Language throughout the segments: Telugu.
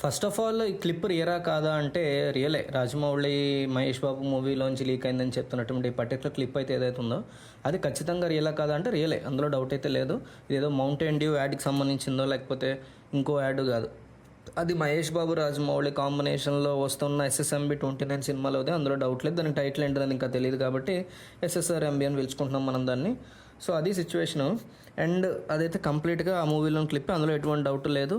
ఫస్ట్ ఆఫ్ ఆల్ ఈ క్లిప్ రియరా కాదా అంటే రియలే రాజమౌళి మహేష్ బాబు మూవీలోంచి లీక్ అయిందని చెప్తున్నటువంటి పర్టికులర్ క్లిప్ అయితే ఏదైతే ఉందో అది ఖచ్చితంగా రియలా కాదా అంటే రియలే అందులో డౌట్ అయితే లేదు. ఇదేదో మౌంటైన్ డ్యూ యాడ్కి సంబంధించిందో లేకపోతే ఇంకో యాడ్ కాదు. అది మహేష్ బాబు రాజమౌళి కాంబినేషన్లో వస్తున్న ఎస్ఎస్ఎంబి ట్వంటీ నైన్ సినిమాలోదే అందులో డౌట్ లేదు. దానికి టైటిల్ ఏంటని ఇంకా తెలియదు కాబట్టి ఎస్ఎస్ఆర్ ఎంబీ అని పిలుచుకుంటున్నాం మనం దాన్ని. సో అది సిచ్యువేషను అండ్ అదైతే కంప్లీట్గా ఆ మూవీలోని క్లిప్ అందులో ఎటువంటి డౌట్ లేదు.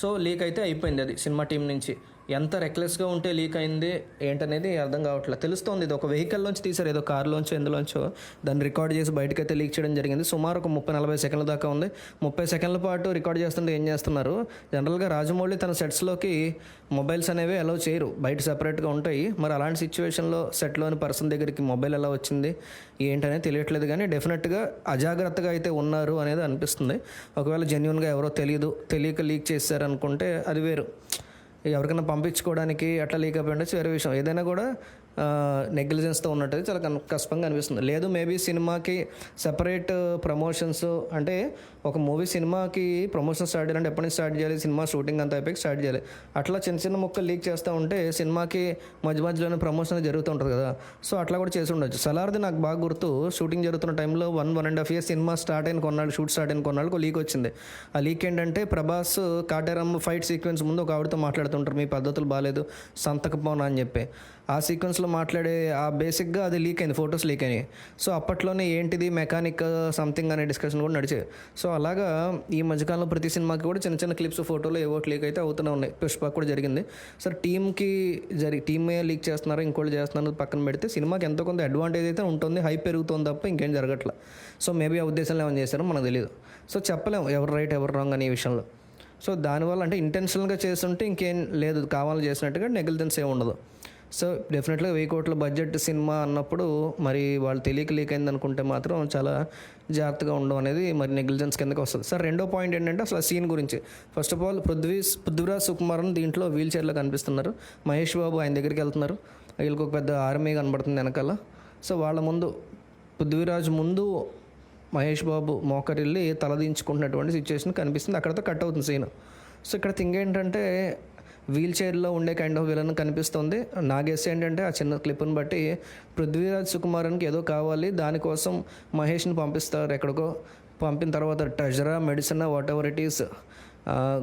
సో లీక్ అయితే అయిపోయింది అది సినిమా టీం నుంచి. ఎంత రెక్లెస్గా ఉంటే లీక్ అయింది ఏంటనేది అర్థం కావట్లేదు. తెలుస్తోంది ఇది ఒక వెహికల్లోంచి తీసారు ఏదో కార్లోంచో ఎందులోంచో. దాన్ని రికార్డ్ చేసి బయటకైతే లీక్ చేయడం జరిగింది. సుమారు ఒక ముప్పై నలభై సెకండ్ల దాకా ఉంది. ముప్పై సెకండ్ల పాటు రికార్డ్ చేస్తుంటే ఏం చేస్తున్నారు? జనరల్గా రాజమౌళి తన సెట్స్లోకి మొబైల్స్ అనేవి అలౌ చేయరు. బయట సెపరేట్గా ఉంటాయి. మరి అలాంటి సిచ్యువేషన్లో సెట్లోని పర్సన్ దగ్గరికి మొబైల్ ఎలా వచ్చింది? ఏంటనేది తెలియట్లేదు కానీ డెఫినెట్గా అజాగ్రత్తగా అయితే ఉన్నారు అనేది అనిపిస్తుంది. ఒకవేళ జెన్యున్గా ఎవరో తెలియదు తెలియక లీక్ చేశారనుకుంటే అది వేరు. ఎవరికైనా పంపించుకోవడానికి అట్లా లీక్ అయిపోయి ఉండొచ్చు వేరే విషయం. ఏదైనా కూడా నెగ్లిజెన్స్తో ఉన్నట్టు చాలా కన్ కష్టంగా అనిపిస్తుంది. లేదు మేబీ సినిమాకి సెపరేట్ ప్రమోషన్స్ అంటే ఒక మూవీ సినిమాకి ప్రమోషన్ స్టార్ట్ చేయాలంటే ఎప్పటి నుంచి స్టార్ట్ చేయాలి? సినిమా షూటింగ్ అంతా అయిపోయి స్టార్ట్ చేయాలి. అట్లా చిన్న చిన్న ముక్కలు లీక్ చేస్తూ ఉంటే సినిమాకి మధ్య మధ్యలోనే ప్రమోషన్ జరుగుతూ ఉంటుంది కదా. సో అట్లా కూడా చేసి ఉండొచ్చు. సలార్ది నాకు బాగా గుర్తు. షూటింగ్ జరుగుతున్న టైంలో one one and half years cinema start అయిన కొన్నాళ్ళు షూట్ స్టార్ట్ అయిన కొన్నాళ్ళకి లీక్ వచ్చింది. ఆ లీక్ ఏంటంటే ప్రభాస్ కాటేరమ్మ ఫైట్ సీక్వెన్స్ ముందు ఒక ఆవిడతో మాట్లాడుతుంటారు. మీ పద్ధతులు బాగాలేదు సంతకపోనా అని చెప్పి. ఆ సీక్వెన్స్లో మాట్లాడే ఆ బేసిక్గా అది లీక్ అయింది ఫొటోస్ లీక్ అయినాయి. సో అప్పట్లోనే ఏంటిది మెకానిక్ సంథింగ్ అనే డిస్కషన్ కూడా నడిచాయి. సో అలాగా ఈ మధ్యకాలంలో ప్రతి సినిమాకి కూడా చిన్న చిన్న క్లిప్స్ ఫోటోలు ఏవో లీక్ అయితే అవుతూనే ఉన్నాయి. పుష్ప కూడా జరిగింది. సార్ టీంకి జరి టీమే లీక్ చేస్తున్నారు ఇంకోటి చేస్తున్నారు పక్కన పెడితే సినిమాకి ఎంతో కొంత అడ్వాంటేజ్ అయితే ఉంటుంది హైప్ పెరుగుతుంది తప్ప ఇంకేం జరగట్లా. సో మేబీ ఆ ఉద్దేశంలో ఏమైనా చేశారో మనకు తెలియదు సో చెప్పలేము ఎవరు రైట్ ఎవరు రాంగ్ అనే విషయంలో. సో దానివల్ల అంటే ఇంటెన్షనల్గా చేస్తుంటే ఇంకేం లేదు కావాలని చేసినట్టుగా నెగ్లిజెన్స్ ఏమి ఉండదు. సో డెఫినెట్గా వెయ్యి కోట్ల బడ్జెట్ సినిమా అన్నప్పుడు మరి వాళ్ళు తెలియక లీక్ అయింది అనుకుంటే మాత్రం చాలా జాగ్రత్తగా ఉండడం అనేది మరి నెగ్లిజెన్స్ కిందకి వస్తుంది. సార్ రెండో పాయింట్ ఏంటంటే అసలు ఆ సీన్ గురించి. First of all Prithvi Prithviraj Sukumaran దీంట్లో వీల్ చైర్లో కనిపిస్తున్నారు. మహేష్ బాబు ఆయన దగ్గరికి వెళ్తున్నారు. వీళ్ళకి ఒక పెద్ద ఆర్మీ కనబడుతుంది వెనకాల. సో వాళ్ళ ముందు పృథ్వీరాజ్ ముందు మహేష్ బాబు మోకరిల్లి తలదించుకుంటున్నటువంటి సిచ్యువేషన్ కనిపిస్తుంది. అక్కడతో కట్ అవుతుంది సీన్. సో ఇక్కడ థింగ్ ఏంటంటే వీల్ చైర్లో ఉండే కైండ్ ఆఫ్ విలన్ కనిపిస్తుంది. నా గెస్ ఏంటంటే ఆ చిన్న క్లిప్ని బట్టి పృథ్వీరాజ్ సుకుమారన్కి ఏదో కావాలి దానికోసం మహేష్ని పంపిస్తారు ఎక్కడికో. పంపిన తర్వాత ట్రెజరా medicine whatever it is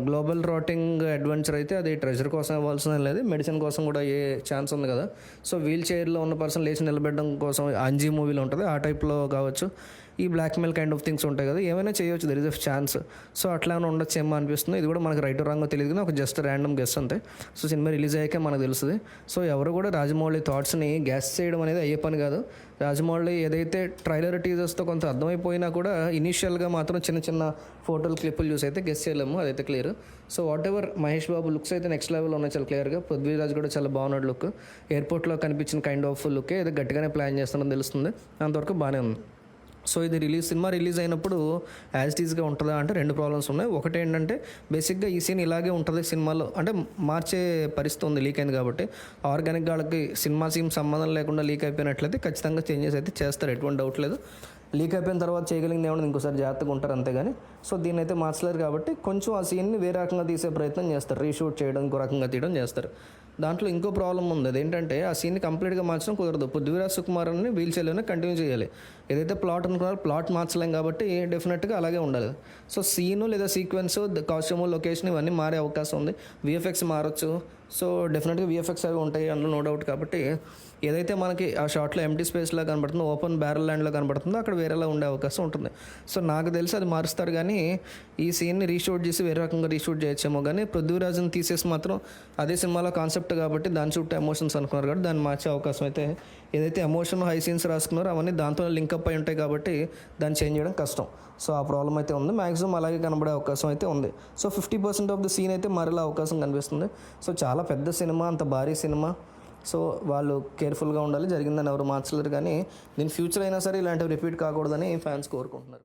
global rating adventure అయితే అది ట్రెజర్ కోసం ఇవ్వాల్సిన లేదు మెడిసిన్ కోసం కూడా ఏ ఛాన్స్ ఉంది కదా. సో వీల్ చైర్లో ఉన్న పర్సన్ లేచి నిలబెట్టడం కోసం అంజీ మూవీలో ఉంటుంది ఆ టైప్లో కావచ్చు. ఈ బ్లాక్మెయిల్ కైండ్ ఆఫ్ థింగ్స్ ఉంటాయి కదా ఏమైనా చేయొచ్చు. There is a chance so అట్లా ఉండొచ్చు ఏమో అనిపిస్తుంది. ఇది కూడా మనకి రైట్ రాంగో తెలియదు కానీ ఒక జస్ట్ ర్యాండమ్ గెస్ అంతే. సో సినిమా రిలీజ్ అయ్యాకే మనకు తెలుస్తుంది. సో ఎవరు కూడా రాజమౌళి థాట్స్ని గ్యాస్ చేయడం అనేది అయ్యే పని కాదు. రాజమౌళి ఏదైతే ట్రైలర్ టీజర్స్తో కొంత అర్థమైపోయినా కూడా ఇనీషియల్గా మాత్రం చిన్న చిన్న ఫోటోలు క్లిప్పులు చూసి అయితే గెస్ చేయలేము. అదైతే clear so whatever Mahesh Babu looks అయితే నెక్స్ట్ లెవెల్ ఉన్నాయి చాలా క్లియర్గా పృథ్వీరాజ్ కూడా చాలా బాగున్నాడు లుక్ ఎయిర్పోర్ట్లో కనిపించిన కైండ్ ఆఫ్ లుక్ ఏదో గట్టిగానే ప్లాన్ చేస్తున్నారని తెలుస్తుంది. అంతవరకు బాగానే ఉంది. సో ఇది రిలీజ్ సినిమా రిలీజ్ అయినప్పుడు యాజ్ టీజ్గా ఉంటుందా అంటే రెండు ప్రాబ్లమ్స్ ఉన్నాయి. ఒకటి ఏంటంటే బేసిక్గా ఈ సీన్ ఇలాగే ఉంటుంది సినిమాలో. అంటే మార్చే పరిస్థితి ఉంది లీక్ అయింది కాబట్టి. ఆర్గానిక్ వాళ్ళకి సినిమా సీన్ సంబంధం లేకుండా లీక్ అయిపోయినట్లయితే ఖచ్చితంగా చేంజెస్ అయితే చేస్తారు ఎటువంటి డౌట్ లేదు. లీక్ అయిపోయిన తర్వాత చేయగలిగింది ఏమన్నా ఇంకోసారి జాగ్రత్తగా ఉంటారు అంతేగాని సో దీన్ని అయితే మార్చలేరు కాబట్టి కొంచెం ఆ సీన్ని వేరే రకంగా తీసే ప్రయత్నం చేస్తారు. రీషూట్ చేయడం ఇంకో రకంగా తీయడం చేస్తారు. దాంట్లో ఇంకో ప్రాబ్లం ఉంది. అదేంటంటే ఆ సీన్ని కంప్లీట్గా మార్చడం కుదరదు. పృథ్వీరాజ్ సుకుమార్ని వీల్ చైర్లోనే కంటిన్యూ చేయాలి. ఏదైతే ప్లాట్ అనుకున్నారో ప్లాట్ మార్చలేం కాబట్టి డెఫినెట్గా అలాగే ఉండాలి. సో సీను లేదా సీక్వెన్స్ కాస్ట్యూమ్ లొకేషన్ ఇవన్నీ మారే అవకాశం ఉంది. విఎఫ్ఎక్స్ మారచ్చు. సో డెఫినెట్గా విఎఫ్ఎక్స్ అవి ఉంటాయి అందులో నో డౌట్. కాబట్టి ఏదైతే మనకి ఆ షార్ట్లో ఎంటీ స్పేస్లో కనబడుతుందో ఓపెన్ బ్యారల్ ల్యాండ్లో కనబడుతుందో అక్కడ వేరేలా ఉండే అవకాశం ఉంటుంది. సో నాకు తెలిసి అది మారుస్తారు కానీ ఈ సీన్ని రీషూట్ చేసి వేరే రకంగా రీషూట్ చేయొచ్చేమో కానీ పృథ్వీరాజుని తీసేసి మాత్రం అదే సినిమాలో కాన్సెప్ట్ కాబట్టి దాని చుట్టూ ఎమోషన్స్ అనుకున్నారు కాబట్టి దాన్ని మార్చే అవకాశం అయితే ఏదైతే ఎమోషన్ హై సీన్స్ రాసుకున్నారో అవన్నీ దాంతో లింకప్ అయి ఉంటాయి కాబట్టి దాన్ని చేంజ్ చేయడం కష్టం. సో ఆ ప్రాబ్లం అయితే ఉంది. మ్యాక్సిమం అలాగే కనబడే అవకాశం అయితే ఉంది. So fifty percent of the scene అయితే మరలా అవకాశం కనిపిస్తుంది. సో చాలా పెద్ద సినిమా అంత భారీ సినిమా. సో వాళ్ళు కేర్ఫుల్గా ఉండాలి. జరిగిందని ఎవరు మార్చలేరు కానీ దీని ఫ్యూచర్ అయినా సరే ఇలాంటివి రిపీట్ కాకూడదని ఫ్యాన్స్ కోరుకుంటున్నారు.